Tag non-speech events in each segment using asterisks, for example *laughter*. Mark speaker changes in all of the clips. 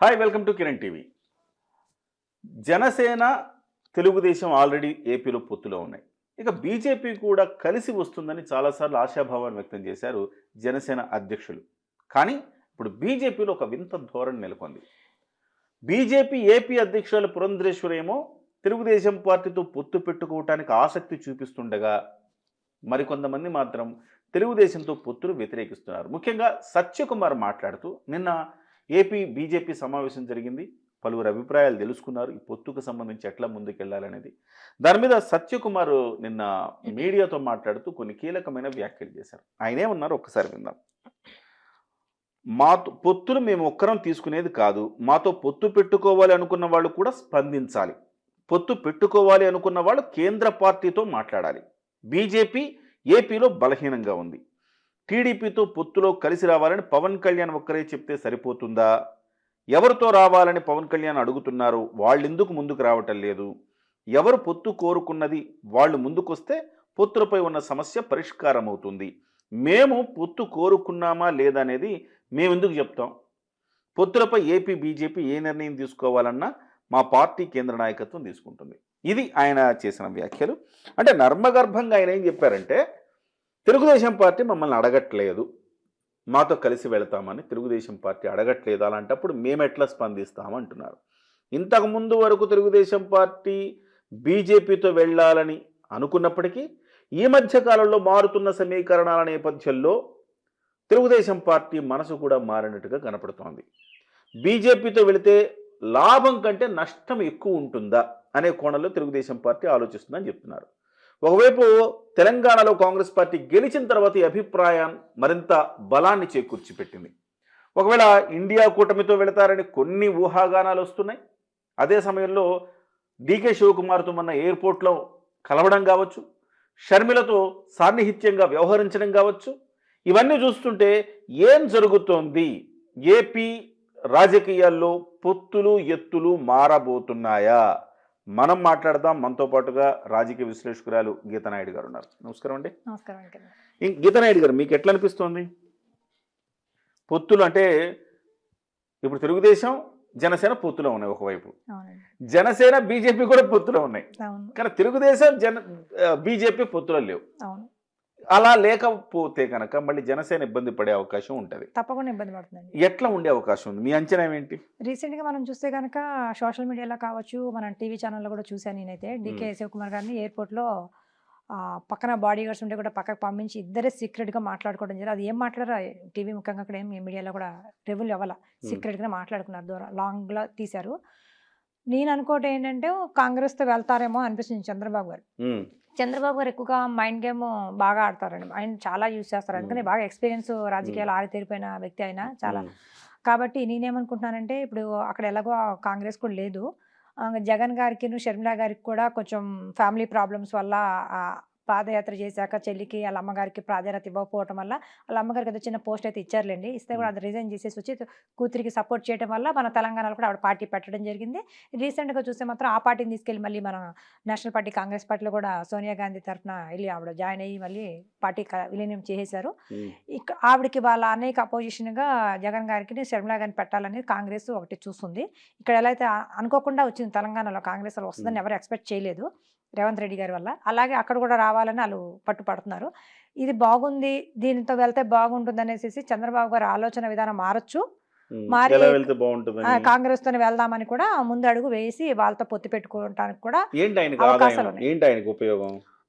Speaker 1: Hi welcome to Kiran TV Janasena Telugu Desam already ఏపీలో పొత్తులో ఉన్నాయి. ఇక బీజేపీ కూడా కలిసి వస్తుందని చాలాసార్లు ఆశాభావాన్ని వ్యక్తం చేశారు జనసేన అధ్యక్షులు. కానీ ఇప్పుడు బీజేపీలో ఒక వింత ధోరణి నెలకొంది. బీజేపీ ఏపీ అధ్యక్షురాలు పురంధరేశ్వరి ఏమో తెలుగుదేశం పార్టీతో పొత్తు పెట్టుకోవటానికి ఆసక్తి చూపిస్తుండగా మరికొంతమంది మాత్రం తెలుగుదేశంతో పొత్తులు వ్యతిరేకిస్తున్నారు. ముఖ్యంగా సత్యకుమార్ మాట్లాడుతూ నిన్న ఏపీ బీజేపీ సమావేశం జరిగింది. పలువురు అభిప్రాయాలు తెలుసుకున్నారు. ఈ పొత్తుకు సంబంధించి ఎట్లా ముందుకెళ్ళాలనేది. దాని మీద సత్యకుమార్ నిన్న మీడియాతో మాట్లాడుతూ కొన్ని కీలకమైన వ్యాఖ్యలు చేశారు. ఆయనే ఉన్నారు ఒక్కసారి విందాం. మాతో పొత్తులు మేము ఒక్కరం తీసుకునేది కాదు. మాతో పొత్తు పెట్టుకోవాలి అనుకున్న వాళ్ళు కూడా స్పందించాలి. పొత్తు పెట్టుకోవాలి అనుకున్న వాళ్ళు కేంద్ర పార్టీతో మాట్లాడాలి. బీజేపీ ఏపీలో బలహీనంగా ఉంది. టీడీపీతో పొత్తులో కలిసి రావాలని పవన్ కళ్యాణ్ ఒక్కరే చెప్తే సరిపోతుందా? ఎవరితో రావాలని పవన్ కళ్యాణ్ అడుగుతున్నారు? వాళ్ళెందుకు ముందుకు రావటం లేదు? ఎవరు పొత్తు కోరుకున్నది? వాళ్ళు ముందుకొస్తే పొత్తులపై ఉన్న సమస్య పరిష్కారం అవుతుంది మేము పొత్తు కోరుకున్నామా లేదా అనేది మేము ఎందుకు చెప్తాం? పొత్తులపై ఏపీ బీజేపీ ఏ నిర్ణయం తీసుకోవాలన్నా మా పార్టీ కేంద్ర నాయకత్వం తీసుకుంటుంది. ఇది ఆయన చేసిన వ్యాఖ్యలు. అంటే నర్మగర్భంగా ఆయన ఏం చెప్పారంటే తెలుగుదేశం పార్టీ మమ్మల్ని అడగట్లేదు. మాతో కలిసి వెళతామని తెలుగుదేశం పార్టీ అడగట్లేదు. అలాంటప్పుడు మేము ఎట్లా ఇంతకుముందు వరకు తెలుగుదేశం పార్టీ బీజేపీతో వెళ్ళాలని అనుకున్నప్పటికీ ఈ మధ్య కాలంలో మారుతున్న సమీకరణాల నేపథ్యంలో తెలుగుదేశం పార్టీ మనసు కూడా మారినట్టుగా కనపడుతోంది. బీజేపీతో వెళితే లాభం కంటే నష్టం ఎక్కువ ఉంటుందా అనే కోణంలో తెలుగుదేశం పార్టీ ఆలోచిస్తుందని చెప్తున్నారు. ఒకవైపు తెలంగాణలో కాంగ్రెస్ పార్టీ గెలిచిన తర్వాత ఈ అభిప్రాయం మరింత బలాన్ని చేకూర్చిపెట్టింది. ఒకవేళ ఇండియా కూటమితో వెళతారని కొన్ని ఊహాగానాలు వస్తున్నాయి. అదే సమయంలో డీకే శివకుమార్తో మొన్న ఎయిర్పోర్ట్లో కలవడం కావచ్చు షర్మిలతో సాన్నిహిత్యంగా వ్యవహరించడం కావచ్చు ఇవన్నీ చూస్తుంటే ఏం జరుగుతోంది? ఏపీ రాజకీయాల్లో పొత్తులు ఎత్తులు మారబోతున్నాయా? మనం మాట్లాడదాం. మనతో పాటుగా రాజకీయ విశ్లేషకురాలు గీతానాయుడు గారు ఉన్నారు. నమస్కారం అండి.
Speaker 2: నమస్కారం
Speaker 1: గీతానాయుడు గారు మీకు ఎట్లా అనిపిస్తోంది? పొత్తులు అంటే ఇప్పుడు తెలుగుదేశం జనసేన పొత్తులో ఉన్నాయి ఒకవైపు. జనసేన బీజేపీ కూడా పొత్తులో ఉన్నాయి. కానీ తెలుగుదేశం జన బీజేపీ పొత్తులో లేవు. అలా లేకపోతే కనుక మళ్ళీ జనసేన ఇబ్బంది పడే అవకాశం ఉంటుంది.
Speaker 2: తప్పకుండా ఇబ్బంది పడుతుందండి.
Speaker 1: ఎట్లా ఉండే అవకాశం ఉంది? మీ అంచనా ఏంటి?
Speaker 2: రీసెంట్గా మనం చూస్తే కనుక సోషల్ మీడియాలో కావచ్చు మన టీవీ ఛానల్లో కూడా చూశాను నేనైతే. డికే శివకుమార్ గారిని ఎయిర్పోర్ట్లో ఆ, పక్కన బాడీ గార్డ్స్ ఉంటే కూడా పక్కకు పంపించి ఇద్దరే సీక్రెట్గా మాట్లాడుకోవడం జరిగింది. అది ఏం మాట్లాడారో? టీవీ ముఖ్యంగా అక్కడ ఏం మీడియాలో కూడా రెవెల్ అవ్వాల. సీక్రెట్గా మాట్లాడుకున్నారు దూరం లాంగ్లో తీశారు. నేను అనుకోవటం ఏంటంటే కాంగ్రెస్తో వెళ్తారేమో అనిపిస్తుంది చంద్రబాబు గారు. చంద్రబాబు గారు ఎక్కువగా మైండ్ గేమ్ బాగా ఆడతారండి. ఆయన చాలా యూజ్ చేస్తారు. అందుకని. బాగా ఎక్స్పీరియన్స్ రాజకీయాలు ఆరితేరిపోయిన వ్యక్తి ఆయన చాలా. కాబట్టి నేనేమనుకుంటున్నానంటే ఇప్పుడు అక్కడ ఎలాగో కాంగ్రెస్ కూడా లేదు. జగన్ గారికి షర్మిల గారికి కూడా కొంచెం ఫ్యామిలీ ప్రాబ్లమ్స్ వల్ల పాదయాత్ర చేశాక చెల్లికి వాళ్ళ అమ్మగారికి ప్రాధాన్యత ఇవ్వకపోవటం వల్ల వాళ్ళ అమ్మగారికి ఏదో చిన్న పోస్ట్ అయితే ఇచ్చారులేండి. ఇస్తే కూడా అది రిజైన్ చేసేసి వచ్చి కూతురికి సపోర్ట్ చేయడం వల్ల మన తెలంగాణలో కూడా ఆవిడ పార్టీ పెట్టడం జరిగింది. రీసెంట్గా చూస్తే మాత్రం ఆ పార్టీని తీసుకెళ్ళి మళ్ళీ మన నేషనల్ పార్టీ కాంగ్రెస్ పార్టీలో కూడా సోనియా గాంధీ తరఫున వెళ్ళి ఆవిడ జాయిన్ అయ్యి మళ్ళీ పార్టీ విలీనం చేసేశారు.
Speaker 1: ఉమ్,
Speaker 2: ఇక ఆవిడకి వాళ్ళ అన్నయ్యకి అపోజిషన్గా జగన్ గారికి షర్మిలా గారిని పెట్టాలని కాంగ్రెస్ ఒకటి చూస్తుంది ఇక్కడ ఎలా అయితే అనుకోకుండా వచ్చింది తెలంగాణలో కాంగ్రెస్ అలా వస్తుందని ఎవరు ఎక్స్పెక్ట్ చేయలేదు. రేవంత్ రెడ్డి గారి వల్ల. అలాగే అక్కడ కూడా రావాలని వాళ్ళు పట్టుపడుతున్నారు. ఇది బాగుంది దీనితో వెళ్తే బాగుంటుంది అనేసి చంద్రబాబు గారి ఆలోచన విధానం మారచ్చు. మరి- కాంగ్రెస్ తోనే వెళ్దామని కూడా ముందు అడుగు వేసి వాళ్ళతో పొత్తు పెట్టుకోవడానికి కూడా అవకాశాలు
Speaker 1: ఉపయోగం?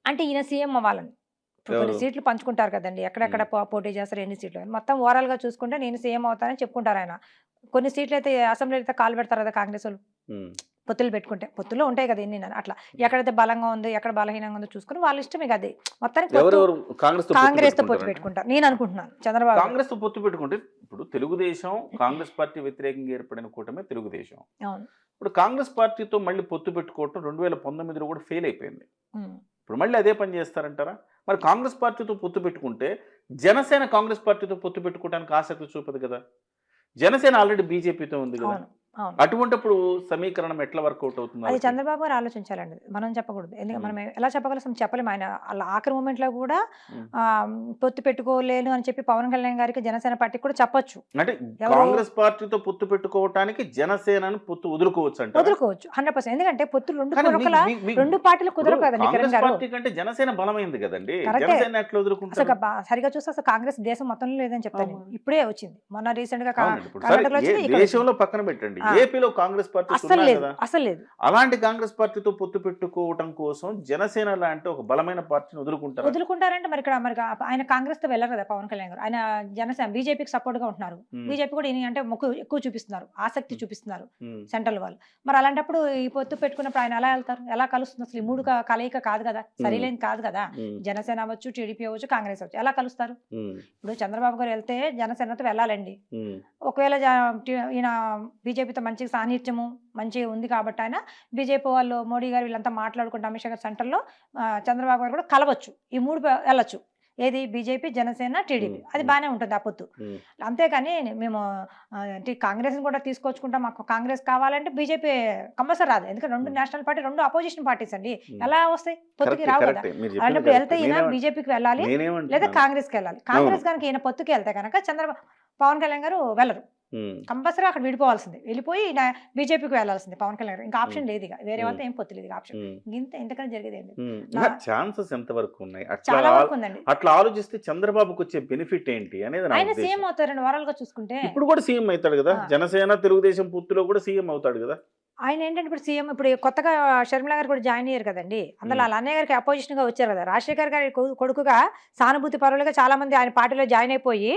Speaker 2: అంటే ఈయన సీఎం అవ్వాలని. కొన్ని? సీట్లు పంచుకుంటారు కదండి. ఎక్కడెక్కడ పోటీ చేస్తారు ఎన్ని సీట్లు. మొత్తం ఓవరాల్గా చూసుకుంటే నేను సీఎం అవుతానని చెప్పుకుంటారు ఆయన. కొన్ని సీట్లు అయితే అసెంబ్లీ అయితే కాలు పెడతారు కదా కాంగ్రెస్ వాళ్ళు. పొత్తులు పెట్టుకుంటే పొత్తులో ఉంటాయి కదా ఎన్ని అట్లా. ఎక్కడైతే బలంగా ఉంది ఎక్కడ బలహీనంగా ఉందో చూసుకుని వాళ్ళ ఇష్టం ఇక అది. మొత్తానికి
Speaker 1: కాంగ్రెస్
Speaker 2: కాంగ్రెస్తో పొత్తు పెట్టుకుంటారు నేను అనుకుంటున్నాను చంద్రబాబు. గారు.
Speaker 1: కాంగ్రెస్తో పొత్తు పెట్టుకుంటే ఇప్పుడు తెలుగుదేశం కాంగ్రెస్ పార్టీ వ్యతిరేకంగా ఏర్పడిన కూటమే తెలుగుదేశం.
Speaker 2: అవును.
Speaker 1: ఇప్పుడు కాంగ్రెస్ పార్టీతో మళ్ళీ పొత్తు పెట్టుకోవటం రెండు వేల పంతొమ్మిదిలో కూడా ఫెయిల్ అయిపోయింది. ఇప్పుడు మళ్ళీ అదే పని చేస్తారంటారా? మరి కాంగ్రెస్ పార్టీతో పొత్తు పెట్టుకుంటే జనసేన కాంగ్రెస్ పార్టీతో పొత్తు పెట్టుకోవడానికి ఆసక్తి చూపదు కదా. జనసేన ఆల్రెడీ బీజేపీతో ఉంది కదా. అటువంటిప్పుడు సమీకరణం ఎట్లా వర్కౌట్ అవుతుంది
Speaker 2: అది? చంద్రబాబు గారు ఆలోచించాలండి. మనం చెప్పకూడదు. ఎందుకంటే. మనం ఎలా చెప్పగలం చెప్పలేము. ఆయన అలా ఆఖరి మూమెంట్లో కూడా పొత్తు పెట్టుకోలేను అని చెప్పి పవన్ కళ్యాణ్ గారికి జనసేన పార్టీ కూడా చెప్పొచ్చు.
Speaker 1: అంటే? కాంగ్రెస్ పార్టీతో పొత్తు పెట్టుకోవటానికి జనసేనని పొత్తు వదులుకోవచ్చు అంటే
Speaker 2: వదులుకోవచ్చు. Hundred percent. ఎందుకంటే పొత్తు రెండు రెండు పార్టీలు కుదరవు కదండి కిరణ్ గారు.
Speaker 1: కంటే జనసేన బలమైంది కదండి. జనసేన ఎట్లా వదులుకుంటారు?
Speaker 2: సరిగా చూస్తే అసలు కాంగ్రెస్ దేశం మొత్తంలో లేదని చెప్తాను. ఇప్పుడే వచ్చింది. మొన్న రీసెంట్గా
Speaker 1: దేశంలో పక్కన పెట్టండి. ఏపీలో కాంగ్రెస్ పార్టీ
Speaker 2: లేదు అసలు లేదు.
Speaker 1: అలాంటి కాంగ్రెస్ పార్టీతో పొత్తు పెట్టుకోవటం కోసం జనసేన లాంటి ఒక బలమైన పార్టీని వదులుకుంటారు?
Speaker 2: వదులుకుంటారంటే మరి ఇక్కడ మరి ఆయన కాంగ్రెస్తో వెళ్ళరు కదా పవన్ కళ్యాణ్ గారు. ఆయన జనసేన బీజేపీకి సపోర్ట్గా ఉంటున్నారు బీజేపీ కూడా ఈయన అంటే మొక్కు ఎక్కువ చూపిస్తున్నారు. ఆసక్తి. చూపిస్తున్నారు సెంట్రల్ వాళ్ళు. మరి అలాంటప్పుడు ఈ పొత్తు పెట్టుకున్నప్పుడు ఆయన ఎలా వెళ్తారు? ఎలా కలుస్తుంది? అసలు ఈ మూడు కలయిక కాదు కదా? సరిలేని కాదు కదా? జనసేన అవ్వచ్చు టీడీపీ అవ్వచ్చు కాంగ్రెస్ అవ్వచ్చు. ఎలా కలుస్తారు? ఇప్పుడు చంద్రబాబు గారు వెళ్తే జనసేనతో వెళ్ళాలండి. ఒకవేళ జ- టి- బీజేపీతో మంచి సాన్నిధ్యము మంచిగా ఉంది కాబట్టి ఆయన బీజేపీ వాళ్ళు మోడీ గారు వీళ్ళంతా మాట్లాడుకుంటే అమిత్ షా గారి సెంటర్లో చంద్రబాబు గారు కూడా కలవచ్చు ఈ మూడు వెళ్ళొచ్చు ఏది బీజేపీ జనసేన టీడీపీ. అది బాగానే ఉంటుంది ఆ పొత్తు. అంతేకాని మేము ఏంటి కాంగ్రెస్ని కూడా తీసుకొచ్చుకుంటాం మాకు కాంగ్రెస్ కావాలంటే బీజేపీ కంపల్సరీ రాదు ఎందుకంటే రెండు. నేషనల్ పార్టీ రెండు అపోజిషన్ పార్టీస్ అండి. ఎలా వస్తాయి పొత్తుకి రావు కదా అలాంటప్పుడు
Speaker 1: కరెక్టే.
Speaker 2: వెళ్తే ఈయన బీజేపీకి వెళ్ళాలి లేదా? కాంగ్రెస్కి వెళ్ళాలి కాంగ్రెస్ కనుక ఈయన పొత్తుకి వెళ్తే కనుక చంద్రబాబు పవన్ కళ్యాణ్ గారు వెళ్ళరు. కంపల్సరీ అక్కడ విడిపోవాల్సిందే. వెళ్ళిపోయి బీజేపీకి వెళ్ళాల్సిందే పవన్ కళ్యాణ్ ఇంకా ఆప్షన్ లేదు ఇక వేరే వాళ్ళతో ఏం పొత్తు లేదు ఆప్షన్. ఇంత ఇంతకన్నా జరిగేది ఏంటి
Speaker 1: ఛాన్సెస్ ఎంతవరకు ఉన్నాయి? అట్లా
Speaker 2: చాలా వరకు ఉందండి.
Speaker 1: అట్లా ఆలోచిస్తే చంద్రబాబుకి వచ్చే బెనిఫిట్ ఏంటి అనేది
Speaker 2: ఆయన. సీఎం అవుతారు. రెండు వారాలుగా చూసుకుంటే
Speaker 1: ఇప్పుడు కూడా సీఎం అవుతాడు కదా. జనసేన తెలుగుదేశం పొత్తులో కూడా సీఎం అవుతాడు కదా?
Speaker 2: ఆయన ఏంటంటే ఇప్పుడు సీఎం ఇప్పుడు కొత్తగా షర్మిల గారు కూడా జాయిన్ అయ్యారు కదండి. అందులో. వాళ్ళ అన్నయ్య గారికి అపోజిషన్గా వచ్చారు కదా. రాజశేఖర్ గారి కొడుకుగా సానుభూతి పరులుగా చాలా మంది ఆయన పార్టీలో జాయిన్ అయిపోయి.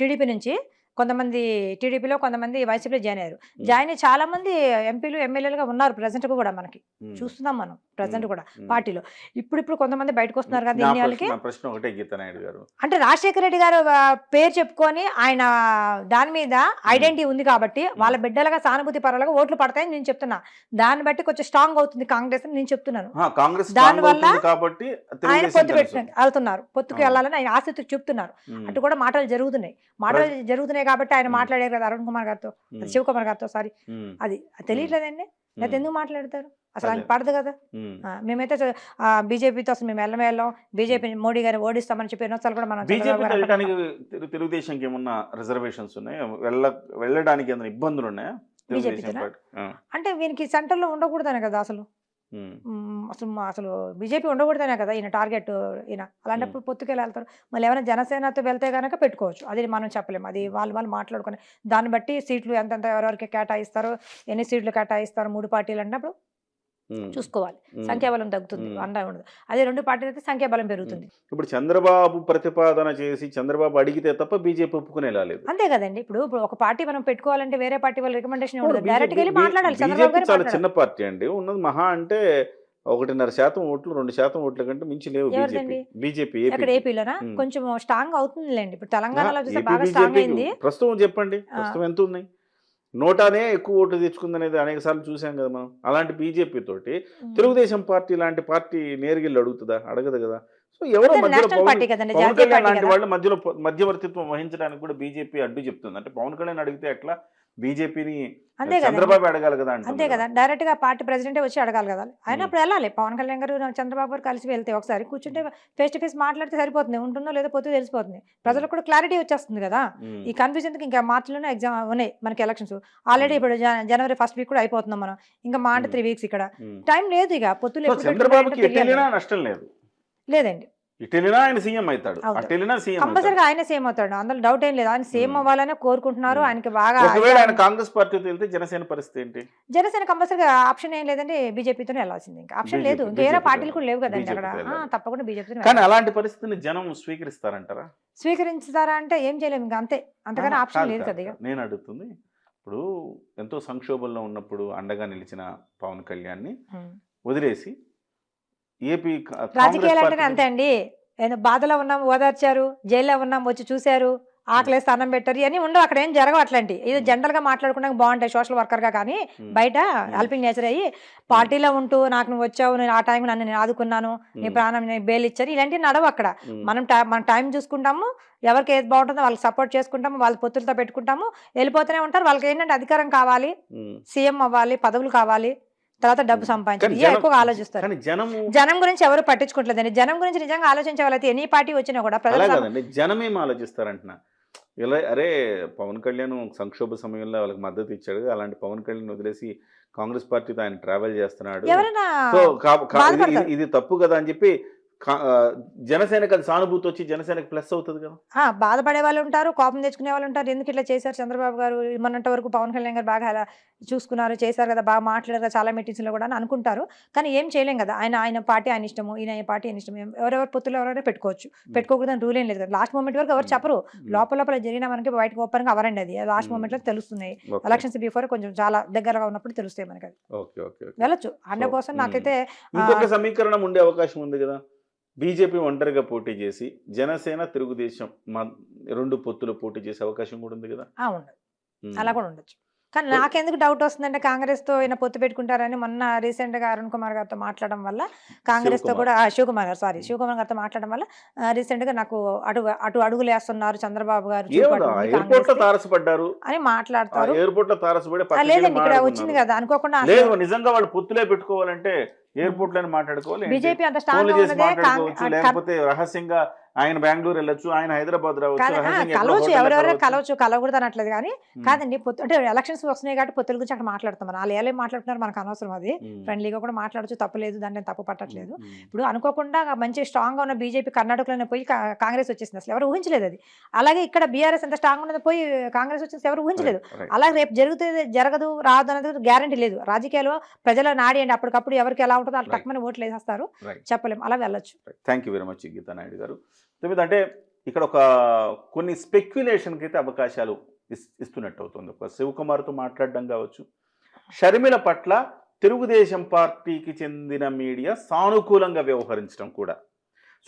Speaker 2: టీడీపీ నుంచి కొంతమంది టీడీపీలో కొంతమంది వైసీపీలో జాయిన్ అయ్యారు. జాయిన్ అయ్యి చాలా మంది ఎంపీలు ఎమ్మెల్యేలుగా ఉన్నారు ప్రజెంట్ కూడా మనకి. చూస్తున్నాం మనం ప్రజెంట్. కూడా. పార్టీలో ఇప్పుడు ఇప్పుడు కొంతమంది బయటకు వస్తున్నారు కదా
Speaker 1: నా
Speaker 2: ఇన్ని వాళ్ళకి
Speaker 1: ప్రశ్న- ఒకటే గారు
Speaker 2: అంటే రాజశేఖర రెడ్డి గారు పేరు చెప్పుకొని ఆయన దాని మీద ఐడెంటిటీ ఉంది కాబట్టి వాళ్ళ బిడ్డలుగా సానుభూతి పరులుగా ఓట్లు పడతాయని నేను చెప్తున్నా దాన్ని బట్టి కొంచెం స్ట్రాంగ్ అవుతుంది కాంగ్రెస్ అని నేను చెప్తున్నాను
Speaker 1: ఆ, కాంగ్రెస్
Speaker 2: దాని
Speaker 1: strong
Speaker 2: వల్ల
Speaker 1: అవుతుంది కాబట్టి
Speaker 2: ఆయన పొత్తు. పెట్టిన వెళ్తున్నారు పొత్తుకు. వెళ్ళాలని ఆయన ఆసక్తి చెప్తున్నారు. అటు కూడా మాటలు జరుగుతున్నాయి మాటలు జరుగుతున్నాయి కాబట్టి ఆయన. మాట్లాడారు కదా. అరుణ్ కుమార్ గారితో. శివకుమార్ గారితో సారీ. అది తెలియట్లేదండి. లేకపోతే. ఎందుకు మాట్లాడతారు? అసలు ఆయన. పడదు కదా. మేమైతే బీజేపీతో అసలు మేము వెళ్ళమే వెళ్ళాం. బీజేపీ మోడీ గారు ఓడిస్తామని చెప్పి ఎన్నోసార్లు కూడా మనం
Speaker 1: బీజేపీ
Speaker 2: చంద్రబాబు గారు
Speaker 1: వెళ్ళడానికి తెలు- తెలుగుదేశంకి ఏమన్నా రిజర్వేషన్స్ ఉన్నాయా? వెళ్ళ వెళ్ళడానికి ఏమైనా ఇబ్బందులు ఉన్నాయా.
Speaker 2: అంటే వీనికి సెంటర్లో ఉండకూడదనే కదా అసలు. అసలు మా- అసలు బీజేపీ ఉండకూడదనే కదా ఈయన టార్గెట్ ఈయన. అలాంటప్పుడు పొత్తుకెళ్ళి వెళ్తారు మళ్ళీ ఏమైనా జనసేనతో వెళ్తే కనుక పెట్టుకోవచ్చు. అది మనం చెప్పలేము అది వాళ్ళు వాళ్ళు మాట్లాడుకుని దాన్ని బట్టి సీట్లు ఎంతెంత ఎవరెవరికి కేటాయిస్తారో ఎన్ని సీట్లు కేటాయిస్తారో మూడు పార్టీలు అన్నప్పుడు. చూసుకోవాలి. సంఖ్యాబలం తగ్గుతుంది. అండా ఉండదు. అదే రెండు పార్టీలు అయితే సంఖ్యాబలం పెరుగుతుంది.
Speaker 1: ఇప్పుడు చంద్రబాబు ప్రతిపాదన చేసి చంద్రబాబు అడిగితే తప్ప బీజేపీ ఒప్పుకునేలా లేదు.
Speaker 2: అంతే కదండి. ఇప్పుడు ఇప్పుడు ఒక పార్టీ మనం పెట్టుకోవాలంటే వేరే పార్టీ వాళ్ళ రికమెండేషన్ ఉండదు. డైరెక్ట్ వెళ్ళి మాట్లాడాలి.
Speaker 1: బీజేపీ
Speaker 2: చంద్రబాబు గారు
Speaker 1: చాలా. చిన్న పార్టీ అండి. ఉన్నది మహా అంటే ఒకటిన్నర శాతం ఓట్లు రెండు శాతం ఓట్ల కంటే మించి లేవు బీజేపీ? బీజేపీ
Speaker 2: ఎక్కడ ఏపీలోనా. కొంచెం స్ట్రాంగ్ అవుతుందిలేండి. ఇప్పుడు తెలంగాణలో చూస్తే బాగా స్ట్రాంగ్ అయింది.
Speaker 1: ప్రస్తుతం చెప్పండి. ప్రస్తుతం ఎంత ఉన్నాయి నోటానే ఎక్కువ ఓట్లు తెచ్చుకుందనేది అనేక సార్లు చూసాం కదా మనం. అలాంటి బీజేపీ తోటి. తెలుగుదేశం పార్టీ లాంటి పార్టీ నేరుగిల్లు అడుగుతుందా? అడగదు కదా. సో ఎవరో మధ్యలో పవన్ కళ్యాణ్ లాంటి వాళ్ళు మధ్యలో మధ్యవర్తిత్వం వహించడానికి కూడా బీజేపీ అడ్డు చెప్తుంది. అంటే పవన్ కళ్యాణ్ అడిగితే ఎట్లా? బీజేపీని
Speaker 2: అంతే కదా.
Speaker 1: చంద్రబాబు అడగాలి కదా
Speaker 2: అంతే కదా. డైరెక్ట్గా పార్టీ ప్రెసిడెంటే వచ్చి అడగాలి కదా. ఆయన. అప్పుడు వెళ్ళాలి. పవన్ కళ్యాణ్ గారు చంద్రబాబు గారు కలిసి వెళ్తే ఒకసారి కూర్చుంటే ఫేస్ టు ఫేస్ మాట్లాడితే సరిపోతుంది. ఉంటుందో లేదో పోతే తెలిసిపోతుంది. ప్రజలకు కూడా క్లారిటీ వచ్చేస్తుంది కదా. ఈ కన్ఫ్యూజన్ ఇంకా మార్చిలోనే ఎగ్జామ్ ఉన్నాయి మనకి ఎలక్షన్స్ ఆల్రెడీ ఇప్పుడు జన- జనవరి ఫస్ట్ వీక్ కూడా అయిపోతున్నాం మనం. ఇంకా మా అంటే. త్రీ వీక్స్ ఇక్కడ. టైం లేదు ఇక. పొత్తులు
Speaker 1: చంద్రబాబుకి. నష్టం లేదు.
Speaker 2: లేదండి.
Speaker 1: ఇటు వెళ్ళినా ఆయన సీఎం అవుతాడు.
Speaker 2: అవుతాడు.
Speaker 1: అటు వెళ్ళినా సీఎం అవుతాడు.
Speaker 2: కంపల్సరీగా ఆయన సేమ్ అవుతాడు. అందులో డౌట్ ఏం లేదు. ఆయన
Speaker 1: మ్మ్.
Speaker 2: అవ్వాలనే కోరుకుంటున్నారు. ఆయనకి బాగా
Speaker 1: ఒకవేళ ఆయన కాంగ్రెస్ పార్టీతో వెళ్తే జనసేన పరిస్థితి ఏంటి?
Speaker 2: జనసేన కంపల్సరీగా ఆప్షన్ ఏం లేదండి బీజేపీతోనే వెళ్ళాల్సింది ఇంకా. ఆప్షన్ లేదు. వేరే పార్టీలు కూడా లేవు కదండి అక్కడ. తప్పకుండా బీజేపీతో
Speaker 1: కానీ అలాంటి పరిస్థితిని జనం స్వీకరిస్తారంటారా?
Speaker 2: స్వీకరించుతారా అంటే ఏం చేయలేము ఇంకా. అంతే. అంతగానే
Speaker 1: ఆ,
Speaker 2: ఆప్షన్ లేదు
Speaker 1: కాదు. నేను అడుగుతుంది. ఇప్పుడు ఎంతో సంక్షోభంలో ఉన్నప్పుడు అండగా నిలిచిన పవన్ కళ్యాణ్ని. వదిలేసి ఏపీ
Speaker 2: రాజకీయాలు
Speaker 1: పార్టీ-
Speaker 2: అంతే అండి. బాధలో ఉన్నాం ఓదార్చారు జైల్లో ఉన్నాం వచ్చి చూశారు ఆకలేస్తే అన్నం పెట్టారు ఇవన్నీ ఉండవు అక్కడ ఏం జరగవు అట్లాంటి. ఇది
Speaker 1: Hmm.
Speaker 2: జనరల్గా మాట్లాడుకోవడానికి బాగుంటాయి సోషల్ వర్కర్గా కానీ బయట హెల్పింగ్ నేచర్ అయ్యి పార్టీలో ఉంటూ నాకు నువ్వు వచ్చావు నేను ఆ టైం నన్ను నేను ఆదుకున్నాను నీ ప్రాణం నేను బెయిల్ ఇచ్చారు ఇలాంటివి నడవు అక్కడ. మనం టైం మన టైం చూసుకుంటాము ఎవరికి ఏది బాగుంటుందో వాళ్ళకి సపోర్ట్ చేసుకుంటాము వాళ్ళ పొత్తులతో పెట్టుకుంటాము వెళ్ళిపోతూనే ఉంటారు వాళ్ళకి ఏంటంటే అధికారం కావాలి. సీఎం అవ్వాలి పదవులు కావాలి తర్వాత డబ్బు
Speaker 1: కానీ
Speaker 2: సంపాదించాలి ఇవే ఎక్కువగా ఆలోచిస్తారు. జనం గురించి ఎవరు పట్టించుకోవట్లేదండి. జనం గురించి నిజంగా ఆలోచించే వాళ్ళైతే ఎన్ని పార్టీ వచ్చినా కూడా ప్రజలు
Speaker 1: జనం ఏం ఆలోచిస్తారంటున్నా. ఇలా అరే పవన్ కళ్యాణ్ సంక్షోభ సమయంలో వాళ్ళకి మద్దతు ఇచ్చాడు. అలాంటి పవన్ కళ్యాణ్ వదిలేసి కాంగ్రెస్ పార్టీతో ఆయన ట్రావెల్ చేస్తున్నాడు. సో ఇది- తప్పు కదా అని చెప్పి జనసేనకి అది సానుభూతి వచ్చి జనసేనకి ప్లస్ అవుతుంది కదా.
Speaker 2: బాధపడే వాళ్ళు ఉంటారు కోపం తెచ్చుకునే వాళ్ళు ఉంటారు. ఎందుకు ఇట్లా చేశారు చంద్రబాబు గారు? మొన్నటి వరకు పవన్ కళ్యాణ్ గారు బాగా చూసుకున్నారు చేశారు కదా బాగా మాట్లాడారు చాలా మీటింగ్స్లో కూడా అని అనుకుంటారు. కానీ ఏం చేయలేం కదా ఆయన ఆయన పార్టీ ఆయన ఇష్టము ఈయన ఆయన పార్టీ ఆయన ఇష్టం ఎవరెవరు పొత్తులు ఎవరెవరో పెట్టుకోవచ్చు. పెట్టుకోకూడదని రూల్ ఏం లేదు కదా. లాస్ట్ మూమెంట్ వరకు ఎవరు చెప్పరు. లోపల లోపల జరిగిన మనకి బయటకు ఓపెన్గా అవరండి అది. లాస్ట్. మూమెంట్లో తెలుస్తున్నాయి. ఎలక్షన్స్ బిఫోర్ కొంచెం చాలా దగ్గరగా ఉన్నప్పుడు తెలుస్తాయి మనకి అది. వెళ్ళొచ్చు. Hundred percent. నాకైతే
Speaker 1: సమీకరణం ఉండే అవకాశం ఉంది కదా. బీజేపీ ఒంటరిగా పోటీ చేసి జనసేన తెలుగుదేశం మా రెండు పొత్తులు పోటీ చేసే అవకాశం కూడా ఉంది కదా
Speaker 2: ఉండదు. అలా కూడా ఉండొచ్చు కానీ నాకెందుకు డౌట్ వస్తుందంటే కాంగ్రెస్తో ఈయన పొత్తు పెట్టుకుంటారని మొన్న రీసెంట్గా అరుణ్ కుమార్ గారితో మాట్లాడడం వల్ల
Speaker 1: కాంగ్రెస్తో.
Speaker 2: కూడా శివకుమార్ గారు సారీ శివకుమార్ గారితో మాట్లాడడం వల్ల రీసెంట్గా నాకు అటు అటు అడుగులు వేస్తున్నారు చంద్రబాబు గారు
Speaker 1: తారసపడ్డారు
Speaker 2: అని మాట్లాడతారు లేదండి ఇక్కడ వచ్చింది. కదా అనుకోకుండా
Speaker 1: నిజంగా వాళ్ళు పొత్తులే పెట్టుకోవాలంటే ఎయిర్పోర్ట్లోనే మాట్లాడుకోవాలి?
Speaker 2: బీజేపీ అంత
Speaker 1: మాట్లాడుకోవచ్చు లేకపోతే రహస్యంగా ఆయన బెంగళూరు వెళ్ళొచ్చు ఆయన హైదరాబాద్ రావచ్చు
Speaker 2: కలవచ్చు ఎవరెవరో
Speaker 1: కలవచ్చు.
Speaker 2: కలవకూడదు అనట్లేదు కానీ కాదండి అంటే ఎలక్షన్స్ వస్తున్నాయి కాబట్టి పొత్తుల గురించి అక్కడ మాట్లాడతాం వాళ్ళు మాట్లాడుతున్నారు మనకు అనవసరం అది. ఫ్రెండ్లీగా కూడా మాట్లాడచ్చు తప్పలేదు దాన్ని నేను తప్పు పట్టట్లేదు. ఇప్పుడు అనుకోకుండా మంచి స్ట్రాంగ్గా ఉన్న బీజేపీ కర్ణాటకలోనే పోయి కాంగ్రెస్ వచ్చేసింది అసలు ఎవరు ఊహించలేదు అది. అలాగే ఇక్కడ బీఆర్ఎస్ ఎంత స్ట్రాంగ్ ఉన్నది పోయి కాంగ్రెస్ వచ్చేసి ఎవరు ఊహించలేదు. అలాగే రేపు జరుగుతుంది జరగదు రాదు అనేది గ్యారంటీ లేదు. రాజకీయాల్లో ప్రజల నాడి అండి అప్పటికప్పుడు ఎవరికి ఎలా ఉంటుందో వాళ్ళు
Speaker 1: Right.
Speaker 2: తక్కువ ఓట్లు వేసేస్తారు.
Speaker 1: రైట్.
Speaker 2: చెప్పలేం. అలా వెళ్ళొచ్చు.
Speaker 1: Thank you very much Geeta Naidu garu. తొమ్మిది అంటే ఇక్కడ ఒక కొన్ని స్పెక్యులేషన్కి అయితే అవకాశాలు ఇస్- ఇస్తున్నట్టు అవుతుంది. ఒక శివకుమార్తో మాట్లాడడం కావచ్చు. షర్మిల పట్ల తెలుగుదేశం పార్టీకి చెందిన మీడియా సానుకూలంగా వ్యవహరించడం కూడా.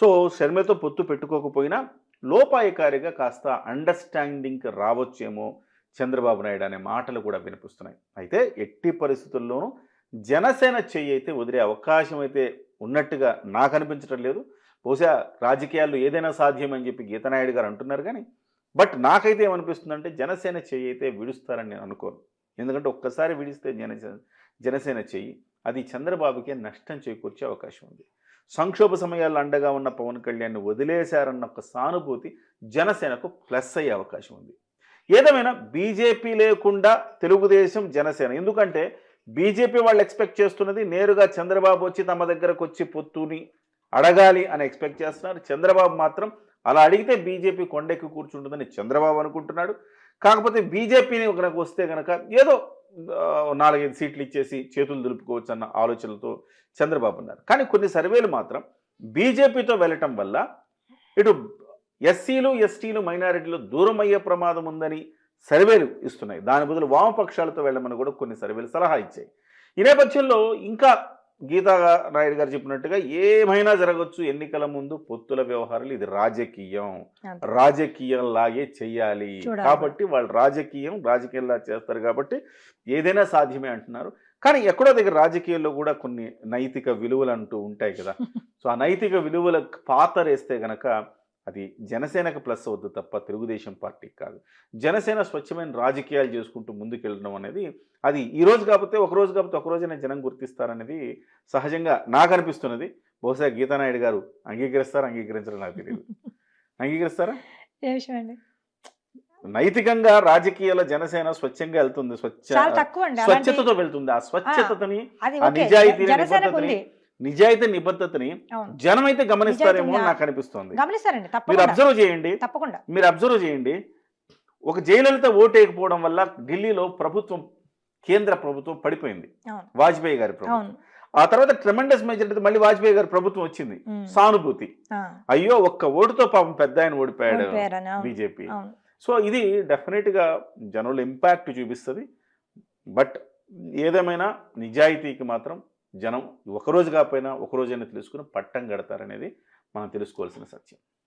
Speaker 1: సో షర్మిలతో పొత్తు పెట్టుకోకపోయినా లోపాయకారిగా కాస్త అండర్స్టాండింగ్కి రావచ్చేమో చంద్రబాబు నాయుడు అనే మాటలు కూడా వినిపిస్తున్నాయి. అయితే ఎట్టి పరిస్థితుల్లోనూ జనసేన చెయ్యి అయితే వదిలే అవకాశం అయితే ఉన్నట్టుగా నాకు అనిపించడం లేదు. బహుశా రాజకీయాల్లో ఏదైనా సాధ్యమని చెప్పి గీతనాయుడు గారు అంటున్నారు కానీ బట్ నాకైతే ఏమనిపిస్తుందంటే జనసేన చెయ్యి అయితే విడుస్తారని నేను అనుకోను. ఎందుకంటే ఒక్కసారి విడిస్తే జనసేన జనసేన చెయ్యి అది చంద్రబాబుకే నష్టం చేకూర్చే అవకాశం ఉంది. సంక్షోభ సమయాల్లో అండగా ఉన్న పవన్ కళ్యాణ్ని వదిలేశారన్న ఒక సానుభూతి జనసేనకు ప్లస్ అయ్యే అవకాశం ఉంది. ఏదేమైనా బీజేపీ లేకుండా తెలుగుదేశం జనసేన. ఎందుకంటే బీజేపీ వాళ్ళు ఎక్స్పెక్ట్ చేస్తున్నది నేరుగా చంద్రబాబు వచ్చి తమ దగ్గరకు వచ్చి పొత్తుని అడగాలి అని ఎక్స్పెక్ట్ చేస్తున్నారు. చంద్రబాబు మాత్రం అలా అడిగితే బీజేపీ కొండెక్కి కూర్చుంటుందని చంద్రబాబు అనుకుంటున్నాడు. కాకపోతే బీజేపీని కనుక వస్తే కనుక ఏదో నాలుగైదు సీట్లు ఇచ్చేసి చేతులు దులుపుకోవచ్చు అన్న ఆలోచనలతో చంద్రబాబు ఉన్నారు. కానీ కొన్ని సర్వేలు మాత్రం బీజేపీతో వెళ్ళటం వల్ల ఇటు ఎస్సీలు ఎస్టీలు మైనారిటీలు దూరం అయ్యే ప్రమాదం ఉందని సర్వేలు ఇస్తున్నాయి. దాని బదులు వామపక్షాలతో వెళ్ళమని కూడా కొన్ని సర్వేలు సలహా ఇచ్చాయి. ఈ నేపథ్యంలో ఇంకా గీతా నాయుడు గారు చెప్పినట్టుగా ఏమైనా జరగవచ్చు ఎన్నికల ముందు పొత్తుల వ్యవహారాలు. ఇది రాజకీయం. రాజకీయం లాగే చెయ్యాలి. కాబట్టి వాళ్ళు రాజకీయం రాజకీయంలా చేస్తారు కాబట్టి ఏదైనా సాధ్యమే అంటున్నారు. కానీ ఎక్కడో దగ్గర రాజకీయాల్లో కూడా కొన్ని నైతిక విలువలు అంటూ ఉంటాయి కదా. *laughs* సో ఆ నైతిక విలువల పాతరేస్తే గనక అది జనసేనకు ప్లస్ అవుద్దు తప్ప తెలుగుదేశం పార్టీకి కాదు. జనసేన స్వచ్ఛమైన రాజకీయాలు చేసుకుంటూ ముందుకెళ్ళడం అనేది అది ఈ రోజు కాకపోతే ఒక రోజు కాకపోతే ఒక రోజునే జనం గుర్తిస్తారనేది సహజంగా నాకు అనిపిస్తున్నది. బహుశా గీతానాయుడు గారు అంగీకరిస్తారా అంగీకరించడం నాకు తెలియదు అంగీకరిస్తారా? నైతికంగా రాజకీయాల జనసేన స్వచ్ఛంగా వెళ్తుంది. స్వచ్ఛ స్వచ్ఛతతో వెళ్తుంది. ఆ స్వచ్ఛతని
Speaker 2: అది
Speaker 1: నిజాయితీ నిబద్ధతని జనం అయితే గమనిస్తారేమో నాకు అనిపిస్తోంది.
Speaker 2: గమనిస్తారండి
Speaker 1: మీరు అబ్జర్వ్ చేయండి.
Speaker 2: తప్పకుండా.
Speaker 1: మీరు అబ్జర్వ్ చేయండి. ఒక జయలలిత ఓటు వేయకపోవడం వల్ల ఢిల్లీలో ప్రభుత్వం కేంద్ర ప్రభుత్వం పడిపోయింది. వాజ్పేయి గారి ప్రభుత్వం. ఆ తర్వాత ట్రెమెండస్ మెజారిటీ మళ్ళీ వాజ్పేయి గారి ప్రభుత్వం వచ్చింది. సానుభూతి. అయ్యో ఒక్క ఓటుతో పాపం పెద్ద ఆయన ఓడిపోయాడు బీజేపీ. సో ఇది డెఫినెట్గా జనుల ఇంపాక్ట్ చూపిస్తుంది. బట్ ఏదేమైనా నిజాయితీకి మాత్రం జనం ఒకరోజు కాకపోయినా ఒకరోజైనా తెలుసుకుని పట్టం కడతారనేది మనం తెలుసుకోవాల్సిన సత్యం.